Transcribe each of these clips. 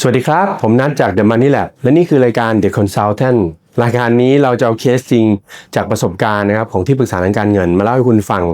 สวัสดีครับ ผมนัดจาก The Money Lab และนี่คือรายการ The Consultant รายการนี้เราจะเอาเคสจริงจากประสบการณ์นะครับของที่ปรึกษาทางการเงิน มาเล่าให้คุณฟัง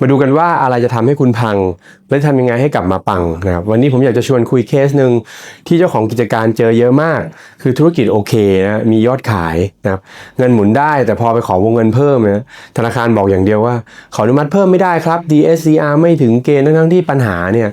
มาดูกันว่าอะไรจะทำให้คุณพัง และทำยังไงให้กลับมาปังนะครับวันนี้ผมอยากจะชวนคุยเคสหนึ่งที่เจ้าของกิจการเจอเยอะมาก คือธุรกิจโอเคนะมียอดขายนะครับเงินหมุนได้แต่พอไปขอวงเงินเพิ่มนะธนาคารบอกอย่างเดียวว่า ขออนุมัติเพิ่มไม่ได้ครับ DSCR ไม่ถึงเกณฑ์ทั้งที่ปัญหาเนี่ย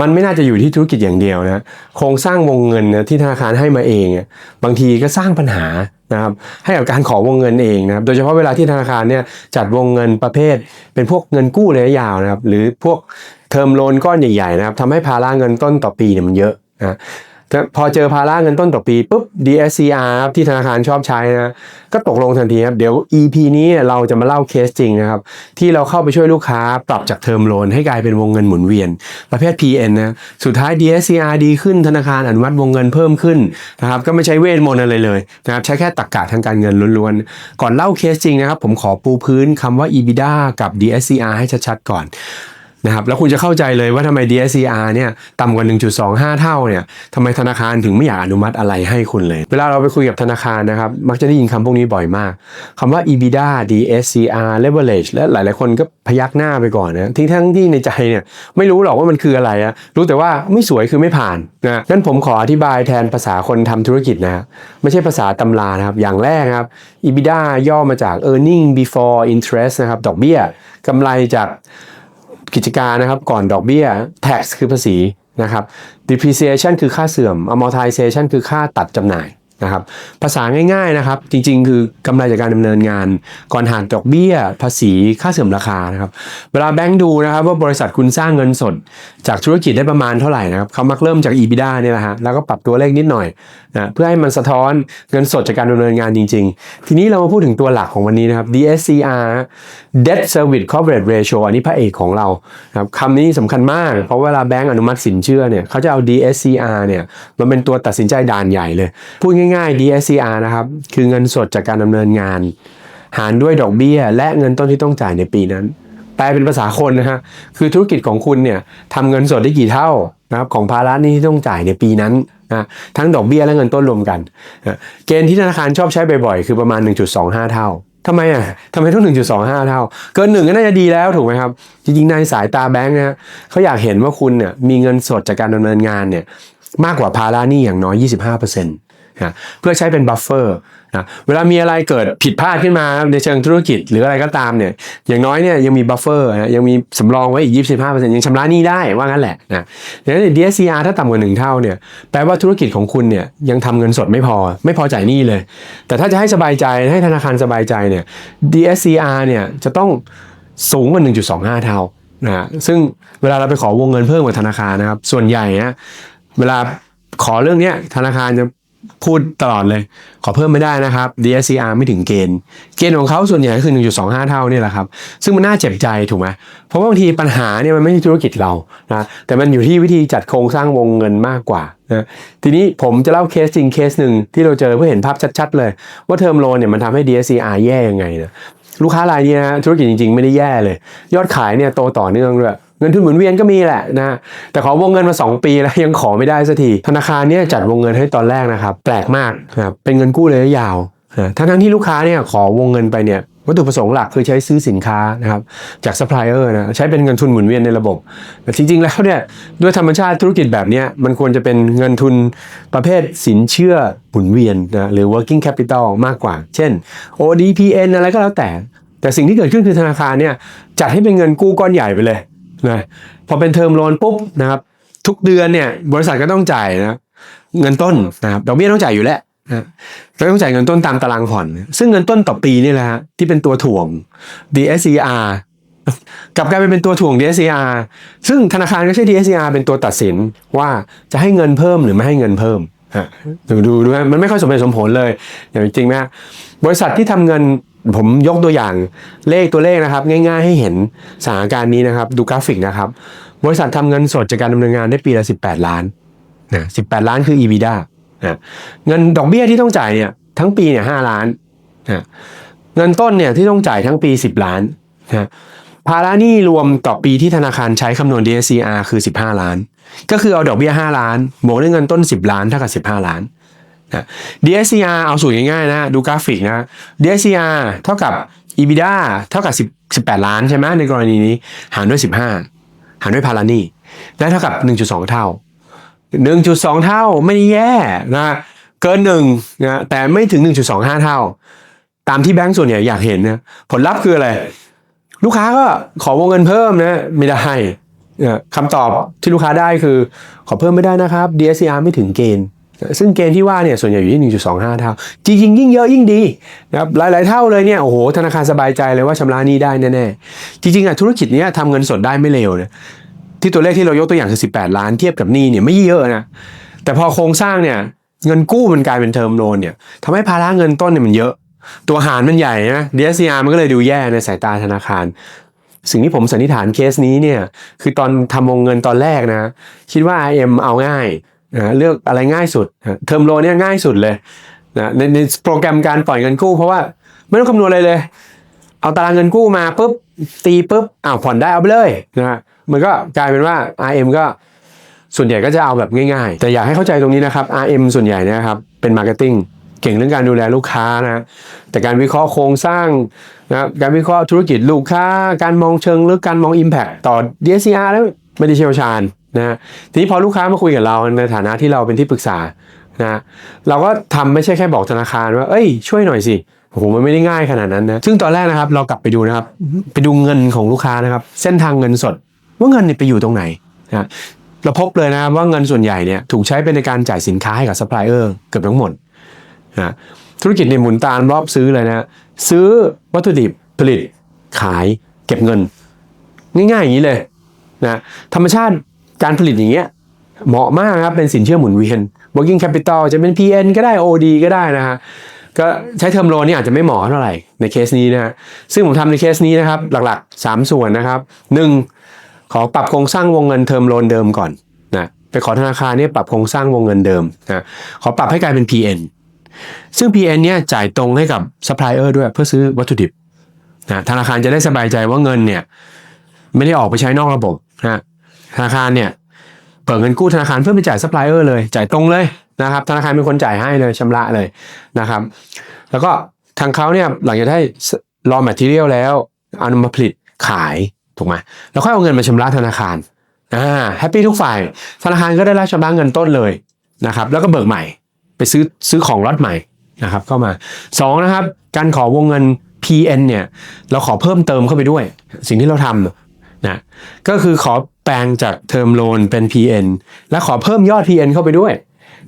มันไม่น่าจะอยู่ที่ธุรกิจอย่างเดียวนะโครงสร้างวงเงินนะที่ธนาคารให้มาเองบางทีก็สร้างปัญหานะครับให้กับการขอวงเงินเองนะครับโดยเฉพาะเวลาที่ธนาคารเนี่ยจัดวงเงินประเภท เป็นพวกเงินกู้ระยะยาวนะครับหรือพวกเทอมโลนก้อนใหญ่ๆนะครับทำให้ภาระเงินต้นต่อปีเนี่ยมันเยอะนะ พอเจอภาระเงินต้นต่อปีปุ๊บ DSCR ที่ธนาคารชอบใช้นะก็ตกลงทันทีครับ เดี๋ยว EP นี้เราจะมาเล่าเคสจริงนะครับ ที่เราเข้าไปช่วยลูกค้าปรับจากเทอมโลนให้กลายเป็นวงเงินหมุนเวียน ประเภท PN นะสุดท้าย DSCR ดีขึ้นธนาคารอนุมัติวงเงินเพิ่มขึ้นนะครับก็ไม่ใช้เวทมนต์อะไรเลยนะครับใช้แค่ตรรกะทางการเงินล้วนๆ ก่อนเล่าเคสจริงนะครับผมขอปูพื้นคำว่า EBITDA กับ DSCR ให้ชัดๆก่อน นะครับแล้วคุณจะเข้าใจเลยว่าทำไม DSCR เนี่ยต่ำกว่า 1.25 เท่าเนี่ยทำไมธนาคารถึงไม่อยากอนุมัติอะไรให้คุณเลย เวลาเราไปคุยกับธนาคารนะครับ มักจะได้ยินคำพวกนี้บ่อยมากคำว่า EBITDA DSCR leverage และหลาย ๆ คนก็พยักหน้าไปก่อนนะที่ทั้งที่ในใจเนี่ยไม่รู้หรอกว่ามันคืออะไรอะรู้แต่ว่าไม่สวยคือไม่ผ่านนะงั้นผมขออธิบายแทนภาษาคนทำธุรกิจนะไม่ใช่ภาษาตำรานะครับอย่างแรกครับ EBITDA ย่อมาจาก earning before interest นะครับดอกเบี้ยกำไรจาก กิจการนะครับ ก่อนดอกเบี้ย tax คือภาษีนะครับ depreciation คือค่าเสื่อม amortization คือค่าตัดจำหน่าย นะครับภาษาง่ายๆนะครับ จริงๆ คือกำไรจากการดำเนินงาน ก่อนหารดอกเบี้ย ภาษีค่าเสื่อมราคานะครับเวลาแบงก์ดูนะครับว่าบริษัทคุณสร้างเงินสด จากธุรกิจได้ประมาณเท่าไหร่นะครับเขามักเริ่มจาก EBITDA เนี่ยแหละฮะแล้วก็ปรับตัวเลขนิดหน่อยนะเพื่อให้มันสะท้อนเงินสดจากการดำเนินงานจริง ๆ ทีนี้เรามาพูดถึงตัวหลักของวันนี้นะครับ DSCR Debt Service Coverage Ratio อันนี้พระเอกของเรานะครับคำนี้สำคัญมาก เพราะเวลาแบงก์อนุมัติสินเชื่อเนี่ยเขาจะเอา DSCR เนี่ยมันเป็นตัวตัดสินใจด่านใหญ่เลยพูดง่ายๆ DSCR นะครับ คือเงินสดจากการดำเนินงาน หารด้วยดอกเบี้ย และเงินต้นที่ต้องจ่ายในปีนั้น แปลเป็นภาษาคนนะฮะ คือธุรกิจของคุณเนี่ยทำเงินสดได้กี่เท่านะครับของภาระนี้ที่ต้องจ่ายในปีนั้นนะทั้งดอกเบี้ยและเงินต้นรวมกันนะเกณฑ์ที่ธนาคารชอบใช้บ่อยๆ คือประมาณ 1.25 เท่าทำไมอะทำไมต้อง 1.25 เท่า เกินหนึ่งก็น่าจะดีแล้วถูกไหมครับ จริงๆ ในสายตาแบงค์นะฮะเขาอยากเห็นว่าคุณเนี่ยมีเงินสดจากการดำเนินงานเนี่ยมากกว่าภาระหนี้อย่างน้อย 25%นะเพื่อใช้เป็นบัฟเฟอร์นะเวลามีอะไรเกิดผิดพลาดขึ้นมาในเชิงธุรกิจหรืออะไรก็ตามเนี่ยอย่างน้อยเนี่ยยังมีบัฟเฟอร์นะยังมีสำรองไว้อีก 25%ยังชำระหนี้ได้ว่างั้นแหละนะดังนั้น DSCR ถ้าต่ำกว่าหนึ่งเท่าเนี่ยแปลว่าธุรกิจของคุณเนี่ยยังทำเงินสดไม่พอไม่พอจ่ายหนี้เลย แต่ถ้าจะให้สบายใจให้ธนาคารสบายใจเนี่ย DSCR เนี่ยจะต้องสูงกว่า 1.25 เท่านะซึ่งเวลาเราไปขอวงเงินเพิ่มกับธนาคารนะครับส่วนใหญ่นะเวลาขอเรื่องเนี้ยธนาคารจะ พูดตลอดเลย ขอเพิ่มไม่ได้นะครับ DSCR ไม่ถึงเกณฑ์ เกณฑ์ของเขาส่วนใหญ่ก็คือ 1.25 เท่านี่แหละครับ ซึ่งมันน่าเจ็บใจถูกไหมเพราะว่าบางทีปัญหาเนี่ยมันไม่ใช่ธุรกิจเรานะแต่มันอยู่ที่วิธีจัดโครงสร้างวงเงินมากกว่านะทีนี้ผมจะเล่าเคสจริงเคสหนึ่งที่เราเจอเพื่อเห็นภาพชัดๆเลย ว่าเทอมโลนเนี่ยมันทำให้ DSCR แย่ยังไงนะลูกค้ารายนี้นะธุรกิจจริงๆ ไม่ได้แย่เลย ยอดขายเนี่ยโตต่อเนื่องด้วย เงินทุนหมุนเวียนก็มีแหละนะแต่ขอวงเงินมา 2 ปีแล้วยังขอไม่ได้สักทีธนาคารเนี่ยจัดวงเงินให้ตอนแรกนะครับแปลกมากนะครับเป็นเงินกู้ระยะยาวนะทั้งที่ลูกค้าเนี่ยขอวงเงินไปเนี่ยวัตถุประสงค์หลักคือใช้ซื้อสินค้านะครับจากซัพพลายเออร์นะใช้เป็นเงินทุนหมุนเวียนในระบบ แต่จริง ๆ แล้วเนี่ยด้วยธรรมชาติธุรกิจแบบนี้มันควรจะเป็นเงินทุนประเภทสินเชื่อหมุนเวียนนะหรือ working capital มากกว่า เช่น ODPN อะไรก็แล้วแต่ แต่สิ่งที่เกิดขึ้นคือธนาคารเนี่ยจัดให้เป็นเงินกู้ก้อนใหญ่ไปเลย นะพอเป็นเทอมโลนปุ๊บนะครับ ทุกเดือนเนี่ย บริษัทก็ต้องจ่ายนะเงินต้นนะครับดอกเบี้ยต้องจ่ายอยู่แล้วนะก็ต้องจ่ายเงินต้นตามตารางผ่อน ซึ่งเงินต้นต่อปีนี่แหละฮะที่เป็นตัวถ่วง DSCR กลับกลายเป็นตัวถ่วง DSCR ซึ่งธนาคารก็ใช้ DSCR เป็นตัวตัดสินว่าจะให้เงินเพิ่มหรือไม่ให้เงินเพิ่มฮะดูดูดูมันไม่ค่อยสมเหตุสมผลเลยอย่างจริงไหมบริษัทที่ทำเงิน ผมยกตัวอย่างเลขตัวเลขนะครับ ง่ายๆให้เห็นสถานการณ์นี้นะครับ ดูกราฟิกนะครับ บริษัททำเงินสดจากการดำเนินงานได้ปีละ 18 ล้านนะ18 ล้านคือ EBITDA นะเงินดอกเบี้ยที่ต้องจ่ายเนี่ยทั้งปีเนี่ย5ล้านนะเงินต้นเนี่ยที่ต้องจ่ายทั้งปี 10 ล้านนะภาระหนี้รวมต่อปีที่ธนาคารใช้คำนวณ DSCR คือ 15 ล้าน ก็คือเอาดอกเบี้ย 5 ล้านบวกด้วยเงินต้น 10 ล้านเท่ากับ 15 ล้าน นะ DSCR เอาสูตรง่ายๆนะดูกราฟิกนะ DSCR เท่ากับ EBITDA เท่ากับ 10 18 ล้านใช่ไหมในกรณีนี้หารด้วย 15 หารด้วยพารานี่ได้เท่ากับ 1.2 เท่า 1.2 เท่าไม่แย่นะเกินหนึ่งนะแต่ไม่ถึง 1.25 เท่า ตามที่แบงก์ส่วนใหญ่อยากเห็นนะผลลัพธ์คืออะไร ลูกค้าก็ขอวงเงินเพิ่มนะไม่ได้นะคำตอบที่ลูกค้าได้คือขอเพิ่มไม่ได้นะครับ DSCR ไม่ถึงเกณฑ์ ซึ่งเกณฑ์ที่ว่าเนี่ยส่วนใหญ่อยู่ที่ 1.25 เท่า จริงๆยิ่งเยอะยิ่งดีนะครับหลาย ๆ เท่าเลยเนี่ยโอ้โหธนาคารสบายใจเลยว่าชำระหนี้ได้แน่ๆจริงๆอะธุรกิจเนี้ยทำเงินสดได้ไม่เลวนะที่ตัวเลขที่เรายกตัวอย่างคือ 18 ล้านเทียบกับหนี้เนี่ยไม่เยอะนะแต่พอโครงสร้างเนี่ยเงินกู้มันกลายเป็นเทอมโลนเนี่ยทำให้ภาระเงินต้นเนี่ยมันเยอะ ตัวหารมันใหญ่นะ DSCR มันก็เลยดูแย่ในสายตาธนาคารสิ่งที่ผมสันนิษฐานเคสนี้เนี่ยคือตอนทำวงเงินตอนแรกนะ คิดว่า IM เอาง่าย นะเลือกอะไรง่ายสุดเทอมโลนเนี่ยง่ายสุดเลยนะในในโปรแกรมการปล่อยเงินกู้เพราะว่าไม่ต้องคำนวณอะไรเลย เอาตารางเงินกู้มาปุ๊บตีปุ๊บอ้าวผ่อนได้เอาไปเลยนะฮะมันก็กลายเป็นว่า RM ก็ส่วนใหญ่ก็จะเอาแบบง่ายๆ แต่อยากให้เข้าใจตรงนี้นะครับ RM ส่วนใหญ่นะครับเป็นมาร์เก็ตติ้งเก่งเรื่องการดูแลลูกค้านะแต่การวิเคราะห์โครงสร้างนะการวิเคราะห์ธุรกิจลูกค้า การมองเชิงลึกการมอง Impact ต่อ DSCR แล้วไม่ได้เชี่ยวชาญ นะทีนี้พอลูกค้ามาคุยกับเราในฐานะที่เราเป็นที่ปรึกษานะเราก็ทำไม่ใช่แค่บอกธนาคารว่า เอ้ยช่วยหน่อยสิโอ้โหมันไม่ได้ง่ายขนาดนั้นนะซึ่งตอนแรกนะครับเรากลับไปดูนะครับ ไปดูเงินของลูกค้านะครับ เส้นทางเงินสด ว่าเงินเนี่ยไปอยู่ตรงไหนนะเราพบเลยนะครับว่าเงินส่วนใหญ่เนี่ยถูกใช้เป็นในการจ่ายสินค้าให้กับซัพพลายเออร์เกือบทั้งหมดนะธุรกิจในยหมุนตามรอบซื้อเลยนะซื้อวัตถุดิบผลิตขาย เก็บเงิน ง่ายๆอย่างนี้เลยนะธรรมชาติ การผลิตอย่างเงี้ยเหมาะมากครับ เป็นสินเชื่อหมุนเวียน working capital จะเป็น PN ก็ได้ OD ก็ได้นะฮะก็ใช้เทอมโลนนี่อาจจะไม่เหมาะเท่าไหร่ในเคสนี้นะฮะซึ่งผมทำในเคสนี้นะครับ หลักๆ 3 ส่วนนะครับ 1. ขอปรับโครงสร้างวงเงินเทอมโลนเดิมก่อนนะไปขอธนาคารเนี่ยปรับโครงสร้างวงเงินเดิมนะขอปรับให้กลายเป็น PN ซึ่ง PN เนี่ยจ่ายตรงให้กับซัพพลายเออร์ด้วยเพื่อซื้อวัตถุดิบนะธนาคารจะได้สบายใจว่าเงินเนี่ยไม่ได้ออกไปใช้นอกระบบนะ ธนาคารเนี่ยเปิดเงินกู้ธนาคารเพื่อไปจ่ายซัพพลายเออร์เลย จ่ายตรงเลยนะครับธนาคารเป็นคนจ่ายให้เลยชำระเลยนะครับ แล้วก็ทางเขาเนี่ยหลังจากได้ raw material แล้วเอานำมาผลิตขายถูกไหมแล้วค่อยเอาเงินมาชำระธนาคารอ่าแฮปปี้ทุกฝ่าย ธนาคารก็ได้รับชำระเงินต้นเลยนะครับ แล้วก็เบิกใหม่ไปซื้อซื้อของล็อตใหม่นะครับเข้ามาสองนะครับการขอวงเงิน PN เนี่ยเราขอเพิ่มเติมเข้าไปด้วย สิ่งที่เราทำ นะก็คือขอแปลงจากเทอมโลนเป็น PN และขอเพิ่มยอด PN เข้าไปด้วย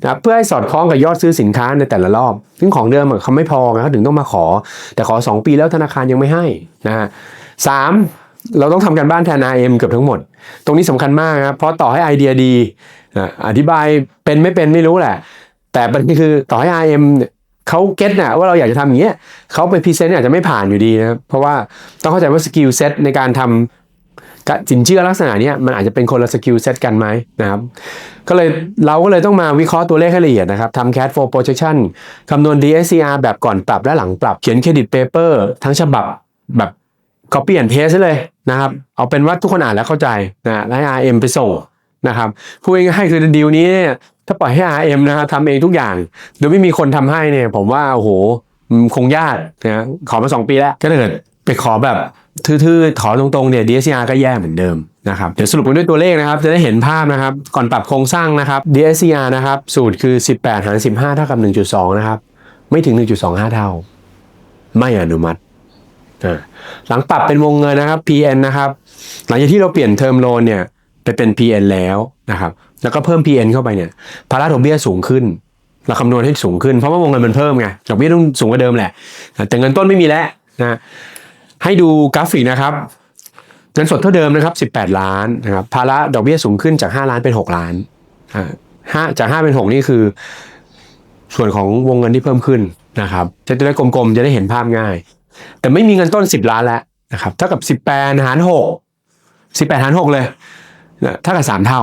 นะเพื่อให้สอดคล้องกับยอดซื้อสินค้าในแต่ละรอบ ซึ่งของเดิมเขาไม่พอเขาถึงต้องมาขอ แต่ขอ 2 ปีแล้วธนาคารยังไม่ให้นะฮะสามเราต้องทำการบ้านแทน IM เกือบทั้งหมด ตรงนี้สำคัญมากนะครับเพราะต่อให้ไอเดียดีนะอธิบายเป็นไม่เป็นไม่รู้แหละ แต่ประเด็นคือต่อให้ IM เนี่ยเขาเก็ตนะว่าเราอยากจะทำอย่างเงี้ยเขาไปพรีเซนต์อาจจะไม่ผ่านอยู่ดีนะครับเพราะว่าต้องเข้าใจว่าสกิลเซ็ตในการทำ สินเชื่อลักษณะเนี้ยมันอาจจะเป็นคนละสกิลเซตกันไหมนะครับก็เลยเราก็เลยต้องมาวิเคราะห์ตัวเลขให้ละเอียดนะครับทำ cash flow projection คำนวณ DSCR แบบก่อนปรับและหลังปรับเขียนเครดิตเปเปอร์ทั้งฉบับแบบ copy and paste เลยนะครับ เอาเป็นว่าทุกคนอ่านแล้วเข้าใจนะและให้ RM ไปส่งนะครับพูดง่ายๆคือดีลนี้เนี่ยถ้าปล่อยให้ RM นะฮะทำเองทุกอย่างโดยไม่มีคนทำให้เนี่ยผมว่าโอ้โหคงยากนะขอมาสองปีแล้วก็เกิด ไปขอแบบทื่อๆ ขอตรงๆ เนี่ย DSCR ก็แย่เหมือนเดิมนะครับ เดี๋ยวสรุปกันด้วยตัวเลขนะครับ จะได้เห็นภาพนะครับ ก่อนปรับโครงสร้างนะครับ DSCR นะครับ สูตรคือ 18 หาร 15 เท่ากับ 1.2 นะครับ ไม่ถึง 1.25 เท่า ไม่อนุมัติ หลังปรับเป็นวงเงินนะครับ PN นะครับ หลังจากที่เราเปลี่ยนเทอมโลนเนี่ยไปเป็น PN แล้วนะครับ แล้วก็เพิ่ม PN เข้าไปเนี่ย ภาระดอกเบี้ยสูงขึ้น เราคำนวณให้สูงขึ้น เพราะว่าวงเงินมันเพิ่มไง ดอกเบี้ยต้องสูงกว่าเดิมแหละ แต่เงินต้นไม่มีแล้วนะ ให้ดูกราฟิกนะครับเงินสดเท่าเดิมนะครับ 18 ล้านนะครับภาระดอกเบี้ยสูงขึ้นจาก 5 ล้านเป็น 6 ล้านอ่าห้าจาก 5 เป็น 6 นี่คือ ส่วนของวงเงินที่เพิ่มขึ้นนะครับจะได้กลมๆ จะได้เห็นภาพง่าย แต่ไม่มีเงินต้น 10 ล้านแล้วนะครับเท่ากับ 18 หาร 6 18 หาร 6 เลยนะเท่ากับ 3 เท่า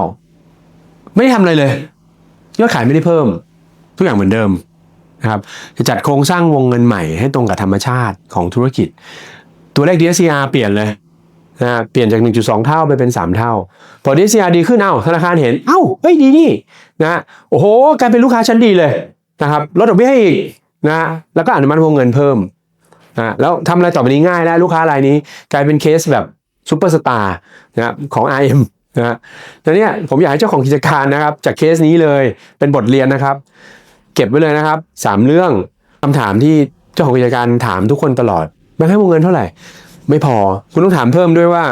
ไม่ได้ทำอะไรเลยยอดขายไม่ได้เพิ่ม ทุกอย่างเหมือนเดิมนะครับจะจัดโครงสร้างวงเงินใหม่ให้ตรงกับธรรมชาติของธุรกิจ ตัวเลข DSCR เปลี่ยนเลยนะเปลี่ยนจาก 1.2 เท่าไปเป็น 3 เท่า พอ DSCR ดีขึ้นเอ้าธนาคารเห็น เอ้าเฮ้ยดีนี่นะโอ้โหกลายเป็นลูกค้าชั้นดีเลยนะครับลดดอกเบี้ยให้อีกนะแล้วก็อนุมัติวงเงินเพิ่มนะแล้วทำอะไรต่อไปนี้ง่ายแล้วลูกค้ารายนี้กลายเป็นเคสแบบซูเปอร์สตาร์นะของ RM นะฮะแต่เนี่ยผมอยากให้เจ้าของกิจการนะครับ จากเคสนี้เลยเป็นบทเรียนนะครับ เก็บไว้เลยนะครับสามเรื่องคำถามที่เจ้าของกิจการถามทุกคนตลอด แบงค์ให้วงเงินเท่าไหร่ ไม่พอ คุณต้องถามเพิ่มด้วยว่า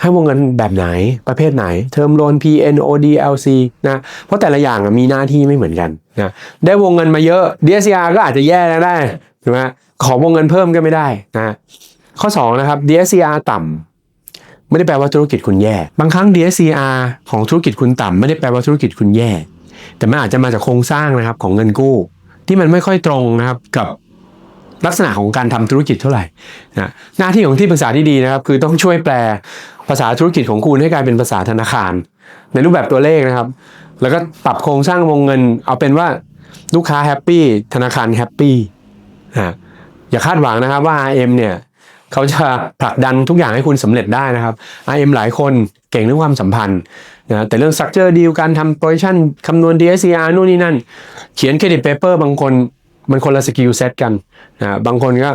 ให้วงเงินแบบไหนประเภทไหนเทอมโลน PN OD LC นะเพราะแต่ละอย่างอะมีหน้าที่ไม่เหมือนกันนะได้วงเงินมาเยอะ DSCR ก็อาจจะแย่แล้วได้ถูกไหมขอวงเงินเพิ่มก็ไม่ได้นะข้อ 2 นะครับ DSCR ต่ำไม่ได้แปลว่าธุรกิจคุณแย่ บางครั้ง DSCR ของธุรกิจคุณต่ำไม่ได้แปลว่าธุรกิจคุณแย่ แต่มันอาจจะมาจากโครงสร้างนะครับของเงินกู้ ที่มันไม่ค่อยตรงนะครับกับ ลักษณะของการทำธุรกิจเท่าไหร่นะหน้าที่ของที่ปรึกษาที่ดีนะครับ คือต้องช่วยแปลภาษาธุรกิจของคุณให้กลายเป็นภาษาธนาคาร ในรูปแบบตัวเลขนะครับ แล้วก็ปรับโครงสร้างวงเงิน เอาเป็นว่าลูกค้าแฮปปี้ธนาคารแฮปปี้นะอย่าคาดหวังนะครับว่า RM เนี่ยเขาจะผลักดันทุกอย่างให้คุณสำเร็จได้นะครับ RM หลายคนเก่งเรื่องความสัมพันธ์นะแต่เรื่อง structure deal การทำ projection คำนวณ DSCR นู่นนี่นั่น เขียนเครดิตเปเปอร์บางคน มันคนละสกิลเซตกันนะบางคนก็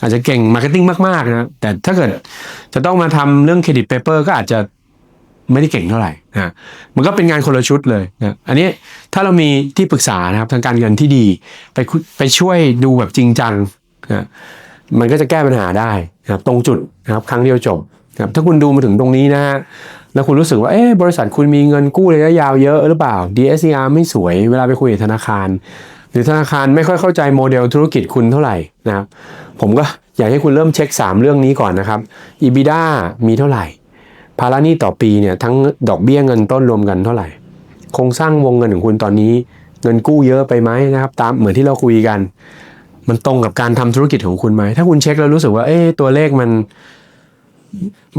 อาจจะเก่งมาร์เก็ตติ้งมากๆนะแต่ถ้าเกิดจะต้องมาทำเรื่องเครดิตเปเปอร์ก็อาจจะไม่ได้เก่งเท่าไหร่นะมันก็เป็นงานคนละชุดเลยนะอันนี้ถ้าเรามีที่ปรึกษานะครับทางการเงินที่ดีไปไปช่วยดูแบบจริงจังนะมันก็จะแก้ปัญหาได้นะครับตรงจุดนะครับครั้งเดียวจบนะครับถ้าคุณดูมาถึงตรงนี้นะฮะแล้วคุณรู้สึกว่าเอ๊ะบริษัทคุณมีเงินกู้ระยะยาวเยอะหรือเปล่า DSCR ไม่สวยเวลาไปคุยกับธนาคาร หรือธนาคารไม่ค่อยเข้าใจโมเดลธุรกิจคุณเท่าไหร่นะครับผมก็อยากให้คุณเริ่มเช็ค 3 เรื่องนี้ก่อนนะครับ EBITDA มีเท่าไหร่ ภาระหนี้ต่อปีเนี่ยทั้งดอกเบี้ยเงินต้นรวมกันเท่าไหร่ โครงสร้างวงเงินของคุณตอนนี้ เงินกู้เยอะไปไหมนะครับตามเหมือนที่เราคุยกัน มันตรงกับการทำธุรกิจของคุณไหม ถ้าคุณเช็คแล้วรู้สึกว่าเอ๊ตัวเลขมัน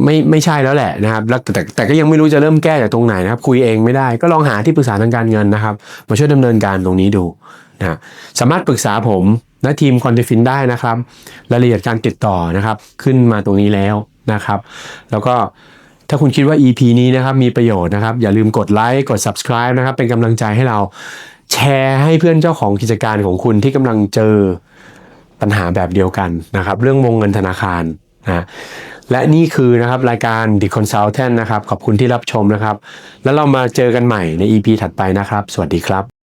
ไม่ไม่ใช่แล้วแหละนะครับแล้วแต่แต่ก็ยังไม่รู้จะเริ่มแก้จากตรงไหนนะครับ คุยเองไม่ได้ก็ลองหาที่ปรึกษาทางการเงินนะครับ มาช่วยดำเนินการตรงนี้ดู นะสามารถปรึกษาผมและทีมคอนเทฟินได้นะครับ รายละเอียดการติดต่อนะครับ ขึ้นมาตรงนี้แล้วนะครับ แล้วก็ถ้าคุณคิดว่า EP นี้นะครับมีประโยชน์นะครับ อย่าลืมกดไลค์กด subscribe นะครับ เป็นกำลังใจให้เราแชร์ให้เพื่อนเจ้าของกิจการของคุณที่กำลังเจอปัญหาแบบเดียวกันนะครับ เรื่องวงเงินธนาคารนะและนี่คือนะครับรายการ The Consultant นะครับ ขอบคุณที่รับชมนะครับ แล้วเรามาเจอกันใหม่ใน EP ถัดไปนะครับ สวัสดีครับ